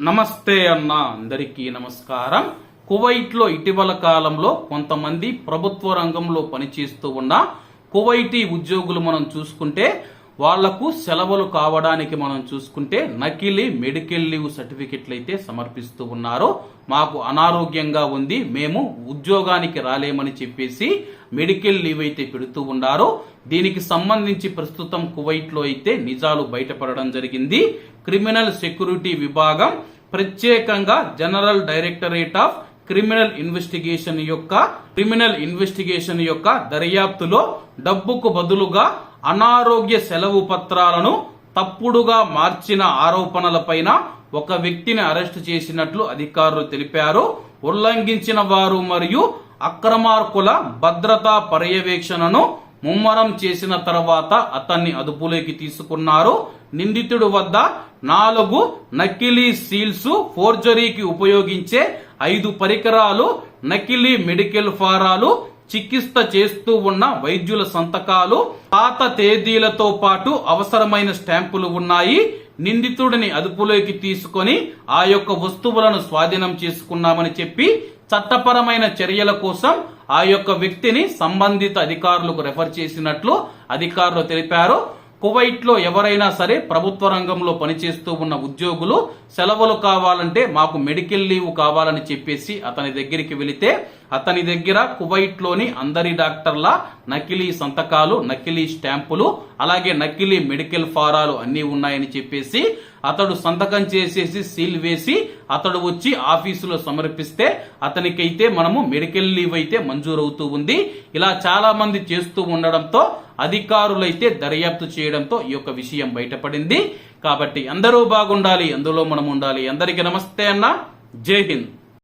నమస్తే అన్న అందరికీ నమస్కారం. కువైట్లో ఇటీవల కాలంలో కొంతమంది ప్రభుత్వ రంగంలో పనిచేస్తూ ఉన్న కువైటీ ఉద్యోగులు మనం చూసుకుంటే వాళ్ళకు సెలవులు కావడానికి మనం చూసుకుంటే నకిలీ మెడికల్ లీవ్ సర్టిఫికెట్లు అయితే సమర్పిస్తూ ఉన్నారు. మాకు అనారోగ్యంగా ఉంది. మేము ఉద్యోగానికి రాలేమని చెప్పేసి మెడికల్ లీవ్ అయితే పెడుతూ ఉన్నారు. దీనికి సంబంధించి ప్రస్తుతం కువైట్లో అయితే నిజాలు బయటపడడం జరిగింది. క్రిమినల్ సెక్యూరిటీ విభాగం ప్రత్యేకంగా general directorate of criminal investigation యొక్క క్రిమినల్ ఇన్వెస్టిగేషన్ యొక్క దర్యాప్తులో డబ్బుకు బదులుగా అనారోగ్య సెలవు పత్రాలను తప్పుడుగా మార్చిన ఆరోపణలపైన ఒక వ్యక్తిని అరెస్టు చేసినట్లు అధికారులు తెలిపారు. ఉల్లంఘించిన వారు మరియు అక్రమార్కుల భద్రతా పర్యవేక్షణను ముమ్మరం చేసిన తర్వాత అతన్ని అదుపులోకి తీసుకున్నారు. నిందితుడు వద్ద నాలుగు నకిలీ సీల్స్ ఫోర్జరీకి ఉపయోగించే ఐదు పరికరాలు నకిలీ మెడికల్ ఫారాలు చికిత్స చేస్తూ ఉన్న వైద్యుల సంతకాలు పాత తేదీలతో పాటు అవసరమైన స్టాంపులు ఉన్నాయి. నిందితుడిని అదుపులోకి తీసుకొని ఆ యొక్క వస్తువులను స్వాధీనం చేసుకున్నామని చెప్పి చట్టపరమైన చర్యల కోసం ఆ యొక్క వ్యక్తిని సంబంధిత అధికారులకు రెఫర్ చేసినట్లు అధికారులు తెలిపారు. కువైట్లో ఎవరైనా సరే ప్రభుత్వ రంగంలో పనిచేస్తూ ఉన్న ఉద్యోగులు సెలవులు కావాలంటే మాకు మెడికల్ లీవ్ కావాలని చెప్పేసి అతని దగ్గరికి వెళితే అతని దగ్గర కువైట్లోని అందరి డాక్టర్ల నకిలీ సంతకాలు నకిలీ స్టాంపులు అలాగే నకిలీ మెడికల్ ఫారాలు అన్నీ ఉన్నాయని చెప్పేసి అతడు సంతకం చేసేసి సీల్ వేసి అతడు వచ్చి ఆఫీసులో సమర్పిస్తే అతనికైతే మనము మెడికల్ లీవ్ అయితే మంజూరవుతూ ఉంది. ఇలా చాలా మంది చేస్తూ ఉండడంతో అధికారులైతే దర్యాప్తు చేయడంతో ఈ యొక్క విషయం బయటపడింది. కాబట్టి అందరూ బాగుండాలి అందులో మనం ఉండాలి అందరికీ నమస్తే అన్న. జై హింద్.